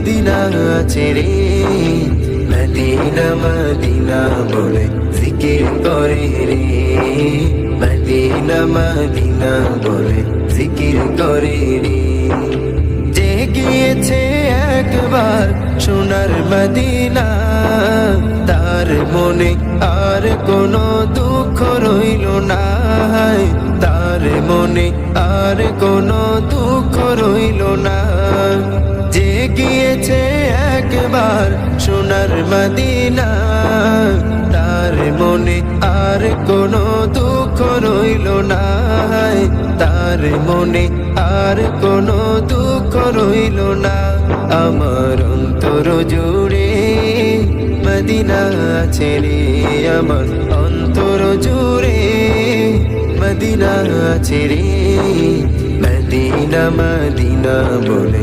Medina ছেড়ে Medina Medina বলে জিকির করে রে। মদিনা মদিনা বলে জিকির করে রে। যে গিয়েছে একবার সোনার মদিনা, তার মনে আর কোনো দুঃখ রইল না তার মনে আর কোনো দুঃখ রইল না গিয়েছে একবার সোনার মদিনা। তার মনে আর কোনো দুঃখ রইল না তার মনে আর কোনো দুঃখ রইল না। আমার অন্তর জুড়ে মদিনা ছেড়ে আমার অন্তর জুড়ে মদিনা ছেড়ে মদিনা মদিনা বলে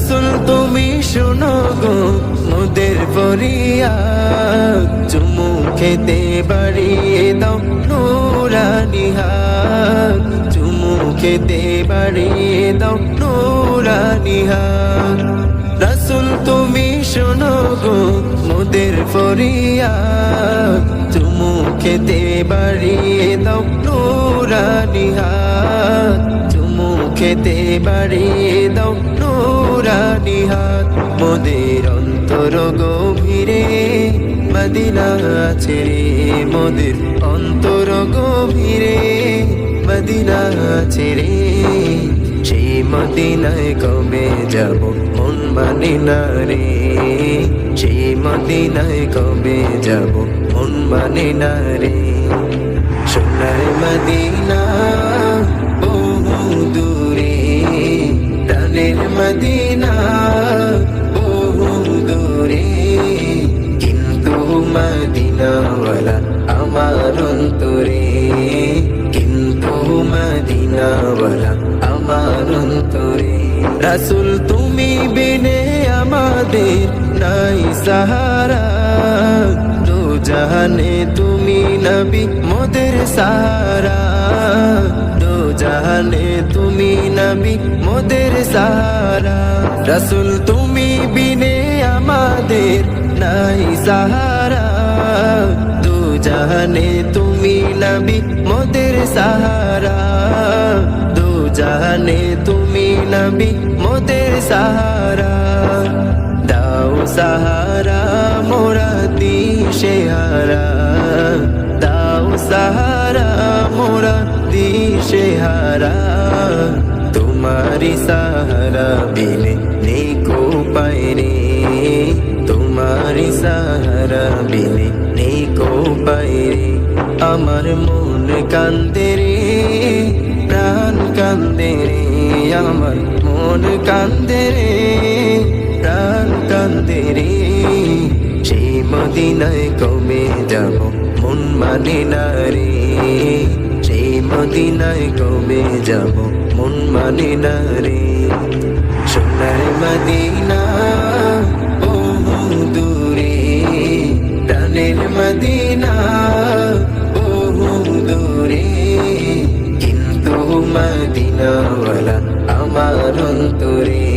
রাসুল তুমি শোনো গো, মোদের পরিয়া চুমু খেতে বাড়িয়ে দাও নুরানিহা চুমু খেতে বাড়িয়ে দাও নুরানিহা রাসুল তুমি শোনো গো, মোদের পরিয়া চুমু খেতে বাড়িয়ে দাও নুরানিহা চুমু খেতে বাড়িয়ে দাও হাত। মোদের অন্তর গভীরে মদিনা ছেড়ে মোদের অন্তর গভীরে মদিনা ছেড়ে সেই মদিনায় কবে যাব, মন মানে না রে। সেই মদিনায় কবে যাব, মন মানে না রে। সোনার মদিনা কিন্তু মদিনাওয়ালা আমার রাসুল, তুমি বিনে আমাদের নাই সাহারা। দু জাহানে তুমি নবী মোদের সারা দু জাহানে তুমি নবী মোদের সারা রসুল, তুমি বিনে আমাদের নাই সাহারা। জাহানে তুমি নবী মোদের সাহারা। দু জাহানে তুমি নবী মোদের সাহারা। দাও সাহারা মোরা দিশে হারা। দাও সাহারা মোরা দিশে হারা। তোমারি সাহারা বিনে নেই কো পায়রে। তোমারি সাহারা বিনে নেই কো পায়রে আমার মন কান্দে রে, প্রাণ কান্দে রে। আমার মন কান্দে রে, প্রাণ কান্দে রে। সেই মদিনায় কবে যাব, মন মানে না রে। সেই মদিনায় কবে যাব, মন মানে না রে। সোনার মদিনা মদিনা বহু দূরে। কিন্তু মদিনাওয়ালা আমার অন্তরে।